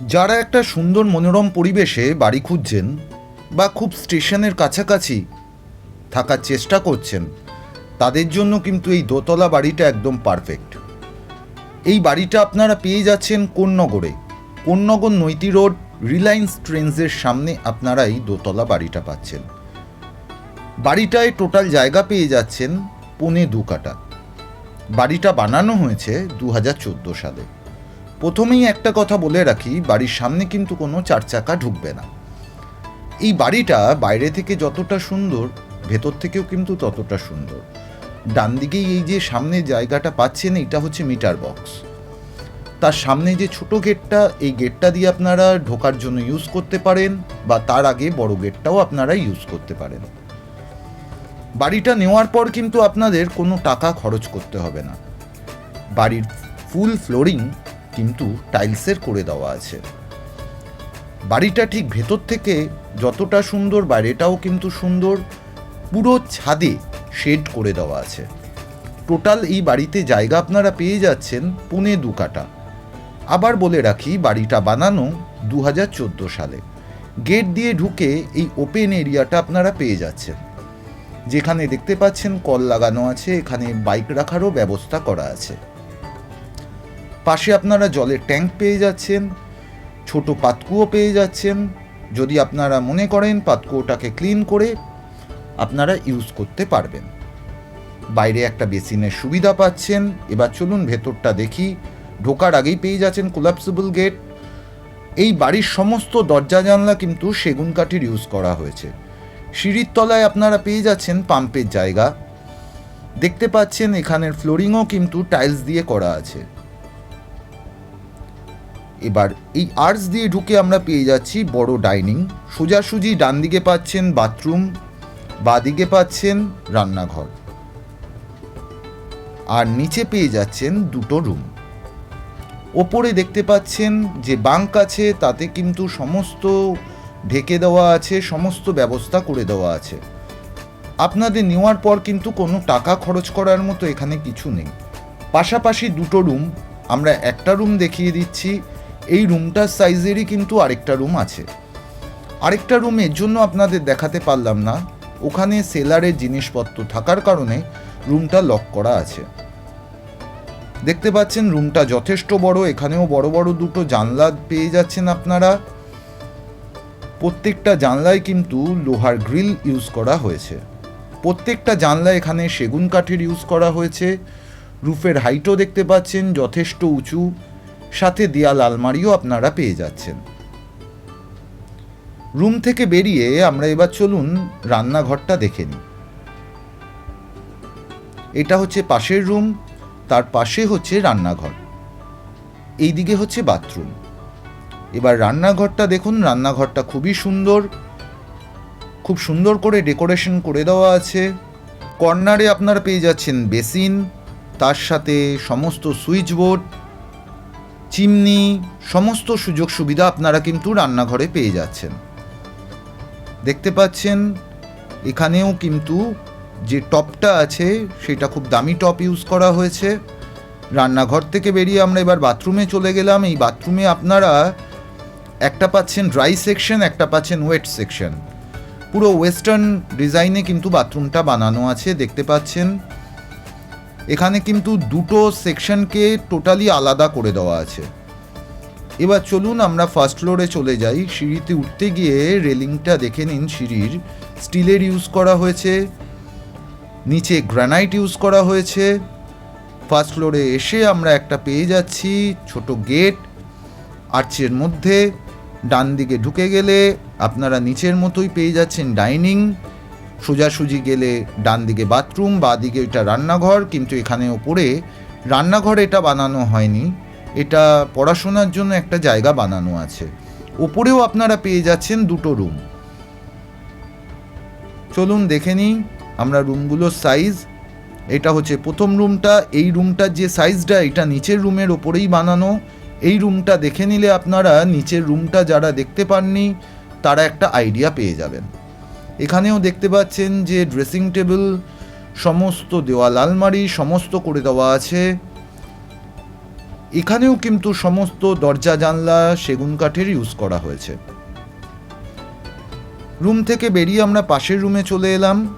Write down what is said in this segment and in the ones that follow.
যারা একটা সুন্দর মনোরম পরিবেশে বাড়ি খুঁজছেন বা খুব স্টেশনের কাছাকাছি থাকার চেষ্টা করছেন, তাদের জন্য কিন্তু এই দোতলা বাড়িটা একদম পারফেক্ট এই বাড়িটা আপনারা পেয়ে যাচ্ছেন কোন্নগরে। কোন্নগর নৈতি রোড রিলায়েন্স ট্রেন্সের সামনে আপনারা এই দোতলা বাড়িটা পাচ্ছেন। বাড়িটায় টোটাল জায়গা পেয়ে যাচ্ছেন পৌনে দু কাটা বাড়িটা বানানো হয়েছে দু হাজার চোদ্দ সালে। প্রথমেই একটা কথা বলে রাখি, বাড়ির সামনে কিন্তু কোনো চার চাকা ঢুকবে না। এই বাড়িটা বাইরে থেকে যতটা সুন্দর, ভেতর থেকেও কিন্তু ততটা সুন্দর। ডান দিকেই এই যে সামনে জায়গাটা পাচ্ছেন, এটা হচ্ছে মিটার বক্স। তার সামনে যে ছোট গেটটা, এই গেটটা দিয়ে আপনারা ঢোকার জন্য ইউজ করতে পারেন বা তার আগে বড় গেটটাও আপনারা ইউজ করতে পারেন। বাড়িটা নেওয়ার পর কিন্তু আপনাদের কোনো টাকা খরচ করতে হবে না। বাড়ির ফুল ফ্লোরিং কিন্তু টাইলসের করে দেওয়া আছে। বাড়িটা ঠিক ভেতর থেকে যতটা সুন্দর, বাইরেটাও কিন্তু সুন্দর, পুরো ছাদে শেড করে দেওয়া আছে। টোটাল এই বাড়িতে জায়গা আপনারা পেয়ে যাচ্ছেন পুনে দু কাটা আবার বলে রাখি, বাড়িটা বানানো দু হাজার চোদ্দ সালে। গেট দিয়ে ঢুকে এই ওপেন এরিয়াটা আপনারা পেয়ে যাচ্ছেন। যেখানে দেখতে পাচ্ছেন কল লাগানো আছে, এখানে বাইক রাখারও ব্যবস্থা করা আছে। পাশে আপনারা জলের ট্যাঙ্ক পেয়ে যাচ্ছেন, ছোট পাতকুয়ো পেয়ে যাচ্ছেন। যদি আপনারা মনে করেন পাতকুয়োটাকে ক্লিন করে আপনারা ইউজ করতে পারবেন। বাইরে একটা বেসিনের সুবিধা পাচ্ছেন। এবার চলুন ভেতরটা দেখি। ঢোকার আগেই পেয়ে যাচ্ছেন কোলাপসিবল গেট। এই বাড়ির সমস্ত দরজা জানলা কিন্তু সেগুন কাঠের ইউজ করা হয়েছে। সিঁড়ির তলায় আপনারা পেয়ে যাচ্ছেন পাম্পের জায়গা। দেখতে পাচ্ছেন এখানের ফ্লোরিংও কিন্তু টাইলস দিয়ে করা আছে। এবার এই আর্টস দিয়ে ঢুকে আমরা পেয়ে যাচ্ছি বড় ডাইনিং সোজাসুজি ডান দিকে পাচ্ছেন বাথরুম বাদিকে পাচ্ছেন রান্নাঘর। আর নিচে পেয়ে যাচ্ছেন দুটো রুম ওপরে দেখতে পাচ্ছেন যে বাঙ্ক আছে, তাতে কিন্তু সমস্ত ঢেকে দেওয়া আছে, সমস্ত ব্যবস্থা করে দেওয়া আছে। আপনাদের নেওয়ার পর কিন্তু কোনো টাকা খরচ করার মতো এখানে কিছু নেই। পাশাপাশি দুটো রুম আমরা একটা রুম দেখিয়ে দিচ্ছি। এই রুমটার সাইজেরই কিন্তু আরেকটা রুম আছে। আরেকটা রুম এর জন্য আপনাদের দেখাতে পারলাম না। ওখানে সেলারের জিনিসপত্র থাকার কারণে রুমটা লক করা আছে। দেখতে পাচ্ছেন রুমটা যথেষ্ট বড়, এখানেও বড় বড় দুটো জানলা পেয়ে যাচ্ছেন আপনারা। প্রত্যেকটা জানলায় কিন্তু লোহার গ্রিল ইউজ করা হয়েছে। প্রত্যেকটা জানলা এখানে সেগুন কাঠের ইউজ করা হয়েছে। রুফের হাইটও দেখতে পাচ্ছেন, যথেষ্ট উঁচু। সাথে দেয়াল আলমারিও আপনারা পেয়ে যাচ্ছেন। রুম থেকে বেরিয়ে আমরা এবার চলুন রান্নাঘরটা দেখে নিই। এটা হচ্ছে পাশের রুম, তার পাশে হচ্ছে রান্নাঘর। এই দিকে হচ্ছে বাথরুম। এবার রান্নাঘরটা দেখুন, রান্নাঘরটা খুবই সুন্দর। খুব সুন্দর করে ডেকোরেশন করে দেওয়া আছে। কর্নারে আপনারা পেয়ে যাচ্ছেন বেসিন, তার সাথে সমস্ত সুইচ বোর্ড চিমনি, সমস্ত সুযোগ সুবিধা আপনারা কিন্তু রান্নাঘরে পেয়ে যাচ্ছেন। দেখতে পাচ্ছেন, এখানেও কিন্তু যে টপটা আছে, সেটা খুব দামি টপ ইউজ করা হয়েছে। রান্নাঘর থেকে বেরিয়ে আমরা এবার বাথরুমে চলে গেলাম। এই বাথরুমে আপনারা একটা পাচ্ছেন ড্রাই সেকশন, একটা পাচ্ছেন ওয়েট সেকশন। পুরো ওয়েস্টার্ন ডিজাইনে কিন্তু বাথরুমটা বানানো আছে, দেখতে পাচ্ছেন। এখানে কিন্তু দুটো সেকশনকে টোটালি আলাদা করে দেওয়া আছে। এবার চলুন আমরা ফার্স্ট ফ্লোরে চলে যাই। সিঁড়িতে উঠতে গিয়ে রেলিংটা দেখে নিন সিঁড়ির। স্টিলের ইউজ করা হয়েছে, নিচে গ্রানাইট ইউজ করা হয়েছে। ফার্স্ট ফ্লোরে এসে আমরা একটা পেয়ে যাচ্ছি ছোট গেট। আর্চের মধ্যে ডান দিকে ঢুকে গেলে আপনারা নিচের মতোই পেয়ে যাচ্ছেন ডাইনিং। সোজাসুজি গেলে ডান দিকে বাথরুম বা দিকে এটা রান্নাঘর, কিন্তু এখানে ওপরে রান্নাঘর এটা বানানো হয়নি। এটা পড়াশোনার জন্য একটা জায়গা বানানো আছে। ওপরেও আপনারা পেয়ে যাচ্ছেন দুটো রুম। চলুন দেখে নিই আমরা রুমগুলোর সাইজ। এটা হচ্ছে প্রথম রুমটা, এই রুমটার যে সাইজটা, এটা নিচের রুমের ওপরেই বানানো। এই রুমটা দেখে নিলে আপনারা নিচের রুমটা যারা দেখতে পাননি, তারা একটা আইডিয়া পেয়ে যাবেন। এখানেও দেখতে পাচ্ছেন যে ড্রেসিং টেবিল সমস্ত দেওয়াল, আলমারি, সমস্ত করে দেওয়া আছে। এখানেও কিন্তু সমস্ত দরজা, জানলা, সেগুন কাঠের ইউজ করা হয়েছে। রুম থেকে বেরিয়ে আমরা পাশের রুমে চলে এলাম।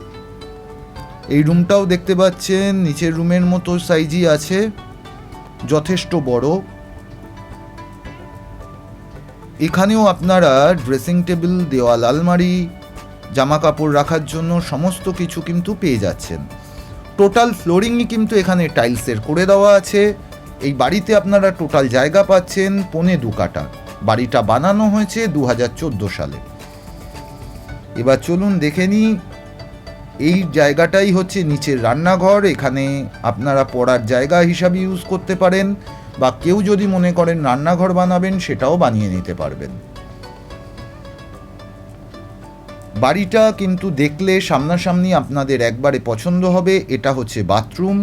এই রুমটাও দেখতে পাচ্ছেন, নিচের রুমের মতো সাইজই আছে, যথেষ্ট বড়। এখানেও আপনারা ড্রেসিং টেবিল দেওয়াল, আলমারি জামা কাপড় রাখার জন্য সমস্ত কিছু কিন্তু পেয়ে যাচ্ছেন। টোটাল ফ্লোরিংই কিন্তু এখানে টাইলসের করে দেওয়া আছে। এই বাড়িতে আপনারা টোটাল জায়গা পাচ্ছেন পনে দু কাটা বাড়িটা বানানো হয়েছে দু হাজার চোদ্দ সালে। এবার চলুন দেখে নিই এই জায়গাটাই হচ্ছে নিচের রান্নাঘর। এখানে আপনারা পড়ার জায়গা হিসাবে ইউজ করতে পারেন বা কেউ যদি মনে করেন রান্নাঘর বানাবেন, সেটাও বানিয়ে নিতে পারবেন। বাড়িটা কিন্তু দেখলে সামনাসামনি আপনাদের একবারে পছন্দ হবে। এটা হচ্ছে বাথরুম।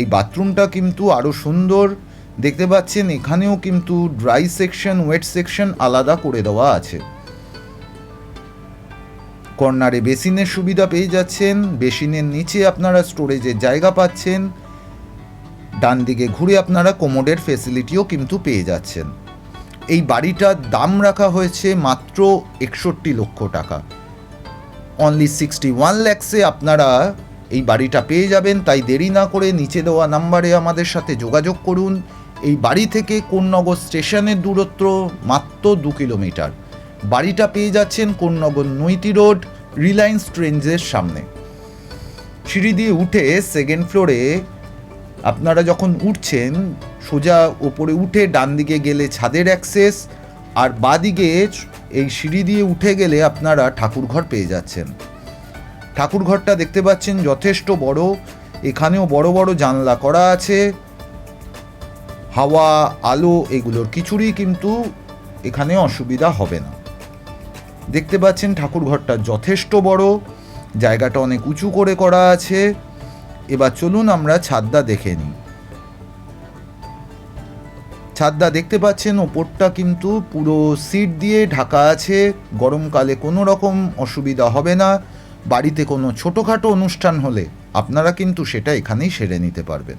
এই বাথরুমটা কিন্তু আরও সুন্দর। দেখতে পাচ্ছেন, এখানেও কিন্তু ড্রাই সেকশন, ওয়েট সেকশন আলাদা করে দেওয়া আছে। কর্নারে বেসিনের সুবিধা পেয়ে যাচ্ছেন। বেসিনের নিচে আপনারা স্টোরেজের জায়গা পাচ্ছেন। ডান দিকে ঘুরে আপনারা কোমোডের ফেসিলিটিও কিন্তু পেয়ে যাচ্ছেন। এই বাড়িটার দাম রাখা হয়েছে মাত্র একষট্টি লক্ষ টাকা। অনলি সিক্সটি ওয়ান ল্যাক্সে আপনারা এই বাড়িটা পেয়ে যাবেন, তাই দেরি না করে নিচে দেওয়া নাম্বারে আমাদের সাথে যোগাযোগ করুন। এই বাড়ি থেকে কোন্নগর স্টেশনের দূরত্ব মাত্র দু কিলোমিটার। বাড়িটা পেয়ে যাচ্ছেন কোন্নগর নৈতি রোড, রিলায়েন্স ট্রেন্ডসের সামনে। সিঁড়ি দিয়ে উঠে সেকেন্ড ফ্লোরে আপনারা যখন উঠছেন, সোজা ওপরে উঠে ডান দিকে গেলে ছাদের অ্যাক্সেস আর বাদিকে এই সিঁড়ি দিয়ে উঠে গেলে আপনারা ঠাকুরঘর পেয়ে যাচ্ছেন। ঠাকুরঘরটা দেখতে পাচ্ছেন যথেষ্ট বড়, এখানেও বড় বড় জানলা করা আছে, হাওয়া, আলো এগুলোর কিছুরই কিন্তু এখানে অসুবিধা হবে না। দেখতে পাচ্ছেন ঠাকুরঘরটা যথেষ্ট বড়, জায়গাটা অনেক উঁচু করে করা আছে। এবার চলুন আমরা ছাদটা দেখে নিই। ছাদটা দেখতে পাচ্ছেন, ওপরটা কিন্তু পুরো সিট দিয়ে ঢাকা আছে। গরমকালে কোনো রকম অসুবিধা হবে না। বাড়িতে কোনো ছোটোখাটো অনুষ্ঠান হলে আপনারা কিন্তু সেটা এখানেই সেরে নিতে পারবেন।